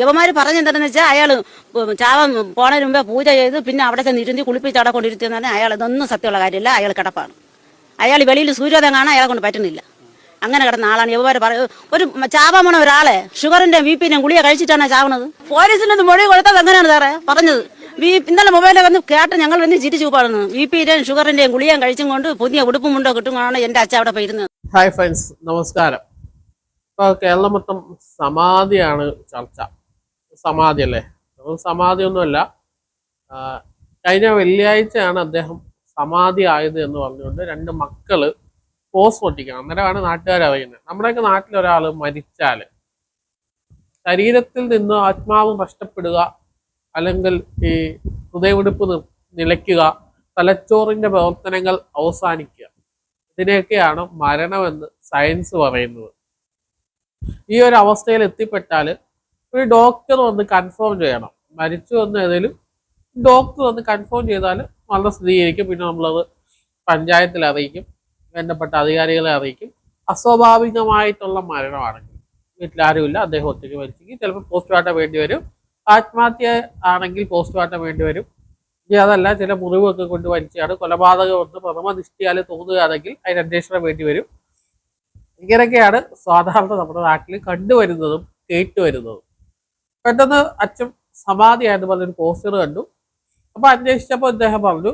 യുവമാര് പറഞ്ഞെന്താണെന്ന് വെച്ചാൽ അയാൾ ചാവൻ പോണതിന് മുമ്പേ പൂജ ചെയ്ത് പിന്നെ അവിടെ ചെന്ന് ഇരുത്തി കുളിപ്പിച്ച് അവിടെ കൊണ്ടിരുത്തിയെന്ന് പറഞ്ഞാൽ അയാൾ ഇതൊന്നും സത്യമുള്ള കാര്യമില്ല അയാൾ കിടപ്പാണ്. അയാൾ വെളിയിൽ സൂര്യോദയം കാണാൻ അയാളെ കൊണ്ട് പറ്റുന്നില്ല. അങ്ങനെ കിടന്ന ആളാണ്. യുവമാര് പറ ഒരു ചാവാമണ ഒരാളെ ഷുഗറിന്റെ ബി പിന്നെ ഗുളിക കഴിച്ചിട്ടാണ് ചാവണത്. പോലീസിന് ഒന്ന് മൊഴി കൊടുത്തത് എങ്ങനെയാണ് സാറേ പറഞ്ഞത്. ബി ഇന്നലെ മൊബൈലിൽ വന്ന് കേട്ട് ഞങ്ങൾ വന്ന് ചിരിച്ചു പാടുന്നു ബി പിയുടെയും ഷുഗറിന്റെയും ഗുളിയും കഴിച്ചും കൊണ്ട് പുതിയ ഉടുപ്പും മുണ്ടോ കിട്ടുമ്പോഴാണ് എന്റെ അച്ഛൻ അവിടെ പോയിരുന്നത്. ഹായ് ഫ്രണ്ട്സ് നമസ്കാരം. ഇപ്പൊ കേരളം മൊത്തം സമാധിയാണ് ചർച്ച. സമാധി അല്ലേ? അപ്പം സമാധി ഒന്നുമല്ല. കഴിഞ്ഞ വെള്ളിയാഴ്ചയാണ് അദ്ദേഹം സമാധി ആയത് എന്ന് പറഞ്ഞുകൊണ്ട് രണ്ട് മക്കൾ പോസ്റ്റ് പൊട്ടിക്കണം. അന്നേരമാണ് നാട്ടുകാർ അറിയുന്നത്. നമ്മുടെയൊക്കെ നാട്ടിൽ ഒരാൾ മരിച്ചാൽ ശരീരത്തിൽ നിന്ന് ആത്മാവ് നഷ്ടപ്പെടുക അല്ലെങ്കിൽ ഈ ഹൃദയമിടിപ്പ് നിലയ്ക്കുക തലച്ചോറിന്റെ പ്രവർത്തനങ്ങൾ അവസാനിക്കുക. ഇതിനെയൊക്കെയാണ് മരണമെന്ന് സയൻസ് പറയുന്നത്. ഈ ഒരു അവസ്ഥയിൽ എത്തിപ്പെട്ടാൽ ഒരു ഡോക്ടർ വന്ന് കൺഫേം ചെയ്യണം. മരിച്ചു എന്ന് ഏതെങ്കിലും ഡോക്ടർ വന്ന് കൺഫേം ചെയ്താൽ വളരെ സ്ഥിരീകരിക്കും. പിന്നെ നമ്മളത് പഞ്ചായത്തിൽ അറിയിക്കും. ബന്ധപ്പെട്ട അധികാരികളെ അറിയിക്കും. അസ്വാഭാവികമായിട്ടുള്ള മരണമാണെങ്കിൽ വീട്ടിലാരുമില്ല അദ്ദേഹം ഒറ്റയ്ക്ക് മരിച്ചെങ്കിൽ ചിലപ്പോൾ പോസ്റ്റ്മോർട്ടം വേണ്ടി വരും. ആത്മഹത്യ ആണെങ്കിൽ പോസ്റ്റ്മോർട്ടം വേണ്ടി വരും. ഇനി അതല്ല ചില മുറിവൊക്കെ കൊണ്ട് മരിച്ചാണ് കൊലപാതകം ഒന്ന് പ്രഥമ ദൃഷ്ടിയാൽ തോന്നുകയാണെങ്കിൽ അതിന് അന്വേഷണം വേണ്ടി വരും. ഇങ്ങനെയൊക്കെയാണ് സാധാരണ നമ്മുടെ നാട്ടിൽ കണ്ടുവരുന്നതും കേട്ടുവരുന്നതും. പെട്ടെന്ന് അച്ഛൻ സമാധി ആയെന്ന് പറഞ്ഞൊരു പോസ്റ്റർ കണ്ടു. അപ്പോൾ അന്വേഷിച്ചപ്പോൾ അദ്ദേഹം പറഞ്ഞു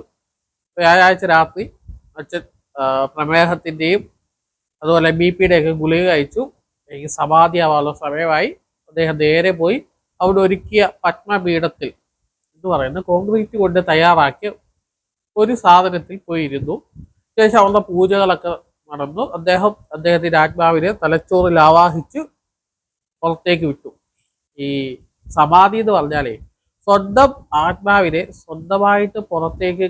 വ്യാഴാഴ്ച രാത്രി അച്ഛൻ പ്രമേഹത്തിന്റെയും അതുപോലെ ബി പിയുടെ ഒക്കെ ഗുളിക കഴിച്ചു. എനിക്ക് സമാധി ആവാനുള്ള സമയമായി. അദ്ദേഹം നേരെ പോയി അവിടെ ഒരുക്കിയ പത്മപീഠത്തിൽ എന്ന് പറയുന്നത് കോൺക്രീറ്റ് കൊണ്ട് തയ്യാറാക്കിയ ഒരു സാധനത്തിൽ പോയിരുന്നു. ശേഷം അവരുടെ പൂജകളൊക്കെ നടന്നു. അദ്ദേഹം അദ്ദേഹത്തിന്റെ ആത്മാവിനെ തലച്ചോറിൽ ആവാഹിച്ച് പുറത്തേക്ക് വിട്ടു. ഈ സമാധി എന്ന് പറഞ്ഞാലേ സ്വന്തം ആത്മാവിനെ സ്വന്തമായിട്ട് പുറത്തേക്ക്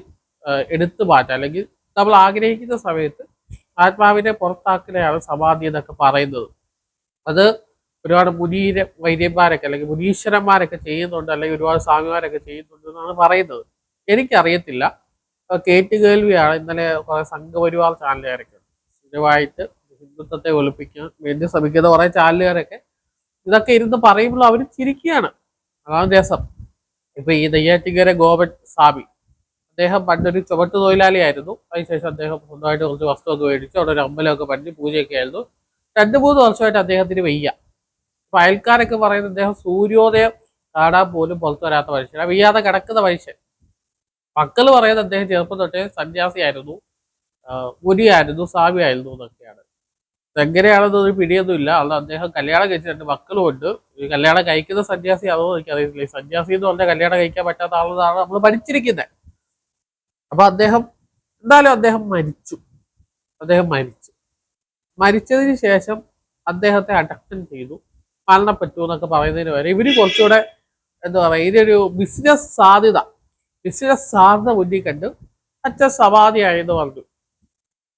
എടുത്തു മാറ്റാം അല്ലെങ്കിൽ നമ്മൾ ആഗ്രഹിക്കുന്ന സമയത്ത് ആത്മാവിനെ പുറത്താക്കലെയാണ് സമാധി എന്നൊക്കെ പറയുന്നത്. അത് ഒരുപാട് മുനീര വൈദ്യന്മാരൊക്കെ അല്ലെങ്കിൽ മുനീശ്വരന്മാരൊക്കെ ചെയ്യുന്നുണ്ട് അല്ലെങ്കിൽ ഒരുപാട് സ്വാമിമാരൊക്കെ ചെയ്യുന്നുണ്ട് എന്നാണ് പറയുന്നത്. എനിക്കറിയത്തില്ല. കേട്ടുകേൾവിയാണ്. ഇന്നലെ കുറെ സംഘപരിവാർ ചാനലുകാരൊക്കെ സ്ഥിരമായിട്ട് ഹിന്ദുത്വത്തെ ഒളിപ്പിക്കാൻ വേണ്ടി ശ്രമിക്കുന്ന കുറെ ചാനലുകാരൊക്കെ ഇതൊക്കെ ഇരുന്ന് പറയുമ്പോൾ അവർ ചിരിക്കുകയാണ്. അതാണ് രസം. ഇപ്പൊ ഈ നെയ്യാറ്റിങ്കര ഗോപൻ സ്വാമി അദ്ദേഹം പണ്ടൊരു ചുവട്ട് തൊഴിലാളിയായിരുന്നു. അതിനുശേഷം അദ്ദേഹം സ്വന്തമായിട്ട് കുറച്ച് വസ്തുവൊക്കെ മേടിച്ചു അവിടെ ഒരു അമ്പലമൊക്കെ പറ്റി പൂജയൊക്കെ ആയിരുന്നു. രണ്ട് മൂന്ന് വർഷമായിട്ട് അദ്ദേഹത്തിന് വയ്യ. അപ്പൊ അയൽക്കാരൊക്കെ പറയുന്നത് അദ്ദേഹം സൂര്യോദയം കാണാൻ പോലും പുറത്തു വരാത്ത മനുഷ്യൻ വയ്യാതെ കിടക്കുന്ന മനുഷ്യൻ. മക്കൾ പറയുന്നത് അദ്ദേഹം ചെറുപ്പം തൊട്ടേ സന്യാസിയായിരുന്നു. ആ, സാവിയായിരുന്നു എന്നൊക്കെയാണ്. എങ്ങനെയാണെന്ന് ഒരു പിടിയൊന്നുമില്ല. അത് അദ്ദേഹം കല്യാണം കഴിച്ച് രണ്ട് മക്കളും ഉണ്ട് ഈ കല്യാണം കഴിക്കുന്ന സന്യാസി എന്ന് എനിക്കറിയത്തില്ല. ഈ സന്യാസി എന്ന് പറഞ്ഞാൽ കല്യാണം കഴിക്കാൻ പറ്റാത്ത ആളെന്നാണ് നമ്മൾ പഠിച്ചിരിക്കുന്നത് അപ്പൊ അദ്ദേഹം എന്തായാലും അദ്ദേഹം മരിച്ചു. അദ്ദേഹം മരിച്ചു. മരിച്ചതിന് ശേഷം അദ്ദേഹത്തെ അടക്കം ചെയ്തു. മരണപ്പെട്ടു എന്നൊക്കെ പറയുന്നതിന് വരെ ഇവർ കുറച്ചുകൂടെ എന്താ പറയുക ഇതിനൊരു ബിസിനസ് സാധ്യത ബിസിനസ് സാധ്യത മുന്നിൽ കണ്ട് അച്ഛൻ സമാധിയായെന്ന് പറഞ്ഞു.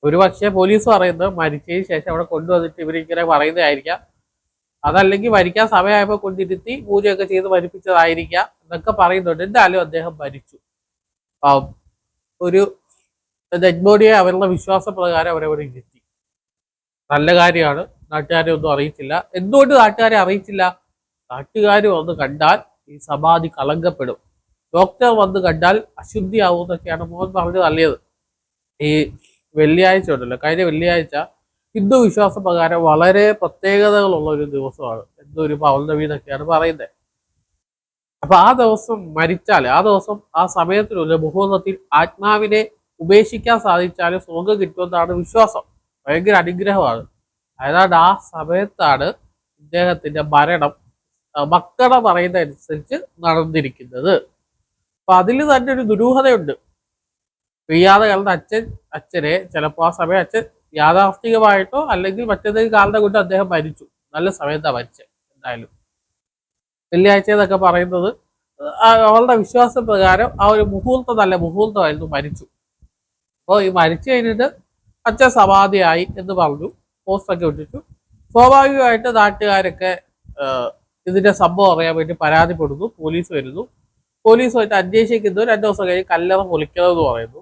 ഒരു പക്ഷേ പോലീസ് പറയുന്നത് മരിച്ചതിന് ശേഷം അവിടെ കൊണ്ടുവന്നിട്ട് ഇവരിങ്ങനെ പറയുന്നതായിരിക്കാം. അതല്ലെങ്കിൽ മരിക്കാൻ സമയമായപ്പോൾ കൊണ്ടിരുത്തി പൂജയൊക്കെ ചെയ്ത് മരിപ്പിച്ചതായിരിക്കാം എന്നൊക്കെ പറയുന്നുണ്ട്. എന്തായാലും അദ്ദേഹം മരിച്ചു. ഒരു ഡെഡ് ബോഡിയെ അവരുടെ വിശ്വാസപ്രകാരം അവരവിടെ ഇരുത്തി. നല്ല കാര്യമാണ്. നാട്ടുകാരെ ഒന്നും അറിയിച്ചില്ല എന്തുകൊണ്ട് നാട്ടുകാരെ അറിയിച്ചില്ല നാട്ടുകാർ വന്ന് കണ്ടാൽ ഈ സമാധി കളങ്കപ്പെടും. ഡോക്ടർ വന്ന് കണ്ടാൽ അശുദ്ധിയാവും എന്നൊക്കെയാണ് മോഹൻ പറഞ്ഞത് നല്ലത് ഈ വെള്ളിയാഴ്ച ഉണ്ടല്ലോ. കഴിഞ്ഞ വെള്ളിയാഴ്ച ഹിന്ദു വിശ്വാസ പ്രകാരം വളരെ പ്രത്യേകതകളുള്ള ഒരു ദിവസമാണ്. എന്തോ ഒരു പൗർണമി എന്നൊക്കെയാണ് പറയുന്നത്. അപ്പൊ ആ ദിവസം മരിച്ചാൽ ആ ദിവസം ആ സമയത്തിനുള്ള മുഹൂർത്തത്തിൽ ആത്മാവിനെ ഉപേക്ഷിക്കാൻ സാധിച്ചാലും സ്വർഗം കിട്ടുമെന്നാണ് വിശ്വാസം. ഭയങ്കര അനുഗ്രഹമാണ്. അതായത് ആ സമയത്താണ് ഇദ്ദേഹത്തിന്റെ മരണം മക്കളെ പറയുന്ന അനുസരിച്ച് നടന്നിരിക്കുന്നത്. അപ്പൊ അതിൽ തന്നെ ഒരു ദുരൂഹതയുണ്ട്. വയ്യാതെ കാലത്ത് അച്ഛൻ അച്ഛനെ ചിലപ്പോൾ ആ സമയം അച്ഛൻ യാഥാർത്ഥികമായിട്ടോ അല്ലെങ്കിൽ മറ്റേതെങ്കിലും കാലത്തെ കൊണ്ട് അദ്ദേഹം മരിച്ചു. നല്ല സമയത്താണ് മരിച്ചത് എന്തായാലും. വെള്ളിയാഴ്ച എന്നൊക്കെ പറയുന്നത് അവളുടെ വിശ്വാസ പ്രകാരം ആ ഒരു മുഹൂർത്തം നല്ല മുഹൂർത്തമായിരുന്നു മരിച്ചു. അപ്പോൾ ഈ മരിച്ചു കഴിഞ്ഞിട്ട് അച്ഛൻ സമാധിയായി എന്ന് പറഞ്ഞു പോസ്റ്റൊക്കെ ഇട്ടിട്ടു. സ്വാഭാവികമായിട്ട് നാട്ടുകാരൊക്കെ ഇതിന്റെ സംഭവം അറിയാൻ വേണ്ടി പരാതിപ്പെടുന്നു പോലീസ് വരുന്നു. പോലീസുമായിട്ട് അന്വേഷിക്കുന്നു രണ്ടു ദിവസം കഴിഞ്ഞ് കല്ലറ പൊളിക്കണമെന്ന് പറയുന്നു.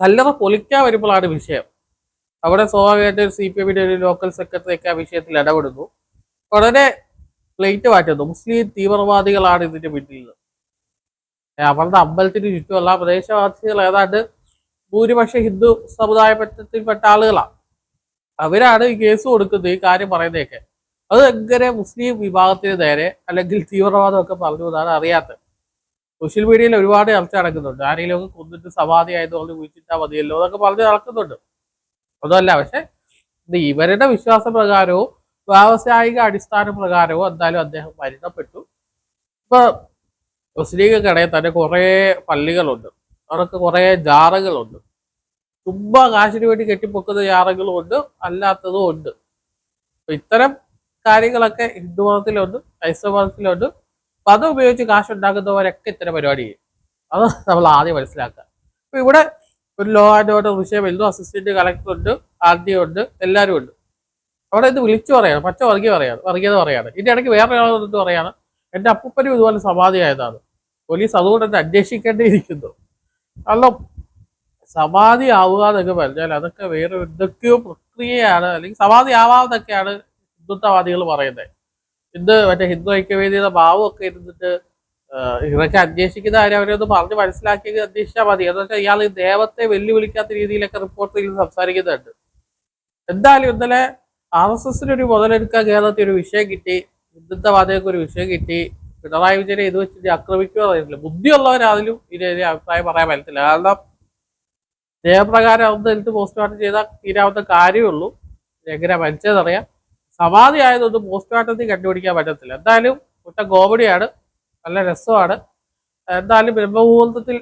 കല്ലറ പൊളിക്കാൻ വരുമ്പോഴാണ് വിഷയം. അവിടെ സ്വാഭാവികമായിട്ട് സി പി എമ്മിന്റെ ഒരു ലോക്കൽ സെക്രട്ടറി ഒക്കെ ആ വിഷയത്തിൽ ഇടപെടുന്നു. ഉടനെ പ്ലേറ്റ് മാറ്റുന്നു. മുസ്ലിം തീവ്രവാദികളാണ് ഇതിന്റെ പിന്നിൽ അവരുടെ അമ്പലത്തിന് ചുറ്റുമുള്ള പ്രദേശവാസികൾ ഏതാണ്ട് ഭൂരിപക്ഷ ഹിന്ദു സമുദായത്തിൽപ്പെട്ട ആളുകളാണ്. അവരാണ് ഈ കേസ് കൊടുക്കുന്നത് ഈ കാര്യം പറയുന്നതൊക്കെ. അത് എങ്ങനെ മുസ്ലിം വിഭാഗത്തിന് നേരെ അല്ലെങ്കിൽ തീവ്രവാദമൊക്കെ പറഞ്ഞു എന്നാണ് അറിയാത്തത് സോഷ്യൽ മീഡിയയിൽ ഒരുപാട് ചർച്ച നടക്കുന്നുണ്ട്. ആരെങ്കിലും ഒക്കെ കൊന്നിട്ട് സമാധി ആയതുകൊണ്ട് കുഴിച്ചിട്ടാൽ മതിയല്ലോ എന്നൊക്കെ പറഞ്ഞ് നടക്കുന്നുണ്ട്. അതല്ല പക്ഷെ ഇവരുടെ വിശ്വാസപ്രകാരവും വ്യാവസായിക അടിസ്ഥാന പ്രകാരവും എന്തായാലും അദ്ദേഹം മരണപ്പെട്ടു ഇപ്പൊ മുസ്ലിങ്ങൾക്കിടയിൽ തന്നെ കുറേ പള്ളികളുണ്ട്. അവർക്ക് കുറേ ജാറകളുണ്ട്. ചുമ്മാ കാശിന് വേണ്ടി കെട്ടിപ്പൊക്കുന്ന ജാറകളും ഉണ്ട് അല്ലാത്തതും ഉണ്ട്. ഇത്തരം കാര്യങ്ങളൊക്കെ ഹിന്ദു മതത്തിലുണ്ട് ക്രൈസ്തവ മതത്തിലുണ്ട്. അപ്പൊ അത് ഉപയോഗിച്ച് കാശ് ഉണ്ടാക്കുന്നവരൊക്കെ ഇത്തരം പരിപാടി ചെയ്യും അത് നമ്മൾ ആദ്യം മനസ്സിലാക്കുക. അപ്പൊ ഇവിടെ ഒരു ലോ ആൻഡ് ഓർഡർ വിഷയം എന്തോ അസിസ്റ്റന്റ് കളക്ടർ ഉണ്ട് ആർ ഡി ഉണ്ട് എല്ലാവരും ഉണ്ട്. അവിടെ ഇത് വിളിച്ചു പറയാണ് പച്ച വർഗീയ പറയാണ് വർഗീയത പറയാണ്. ഇതിന്റെ ഇടയ്ക്ക് വേറെ ഒരാൾ വന്നിട്ട് പറയാണ് എന്റെ അപ്പൂപ്പനും ഇതുപോലെ സമാധിയായതാണ്. പോലീസ് അതുകൊണ്ട് തന്നെ അന്വേഷിക്കേണ്ടിയിരിക്കുന്നു. കാരണം സമാധി ആവുക എന്നൊക്കെ പറഞ്ഞാൽ അതൊക്കെ വേറെ എന്തൊക്കെയോ പ്രക്രിയയാണ് അല്ലെങ്കിൽ സമാധി ആവാതൊക്കെയാണ് ഹിന്ദുത്വവാദികൾ പറയുന്നത്. ഇന്ന് മറ്റേ ഹിന്ദു ഐക്യവേദിയുടെ ഭാവമൊക്കെ ഇരുന്നിട്ട് ഇതൊക്കെ അന്വേഷിക്കുന്ന കാര്യം അവരൊന്ന് പറഞ്ഞ് മനസ്സിലാക്കി അന്വേഷിച്ചാൽ മതി. എന്ന് വെച്ചാൽ ഇയാൾ ദേവത്തെ വെല്ലുവിളിക്കാത്ത രീതിയിലൊക്കെ റിപ്പോർട്ടിൽ സംസാരിക്കുന്നുണ്ട്. എന്തായാലും ഇന്നലെ ആർ എസ് എസിന് ഒരു മുതലെടുക്കാൻ കേരളത്തിൽ ഒരു വിഷയം കിട്ടി. ഹിന്ദുത്വവാദികൾക്ക് ഒരു വിഷയം കിട്ടി. പിണറായി വിജയനെ ഇത് വെച്ചിട്ട് ആക്രമിക്കുക അറിയില്ല ബുദ്ധിയുള്ളവരാതിലും ഇതിനെതിരെ അഭിപ്രായം പറയാൻ പറ്റത്തില്ല. കാരണം നിയമപ്രകാരം അന്ന് എടുത്ത് പോസ്റ്റ്മോർട്ടം ചെയ്താൽ തീരാവുന്ന കാര്യമുള്ളൂ എങ്ങനെ മരിച്ചതെന്നറിയാം. സമാധി ആയതൊന്നും പോസ്റ്റ്മോർട്ടത്തിൽ കണ്ടുപിടിക്കാൻ പറ്റത്തില്ല. എന്തായാലും മുട്ട കോമഡിയാണ് നല്ല രസമാണ്. എന്തായാലും ബ്രഹ്മമുഹൂർത്തത്തിൽ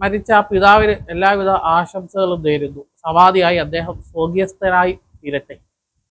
മരിച്ച ആ പിതാവിന് എല്ലാവിധ ആശംസകളും നേരുന്നു. സമാധിയായി അദ്ദേഹം സ്വർഗീയസ്ഥനായി തീരട്ടെ.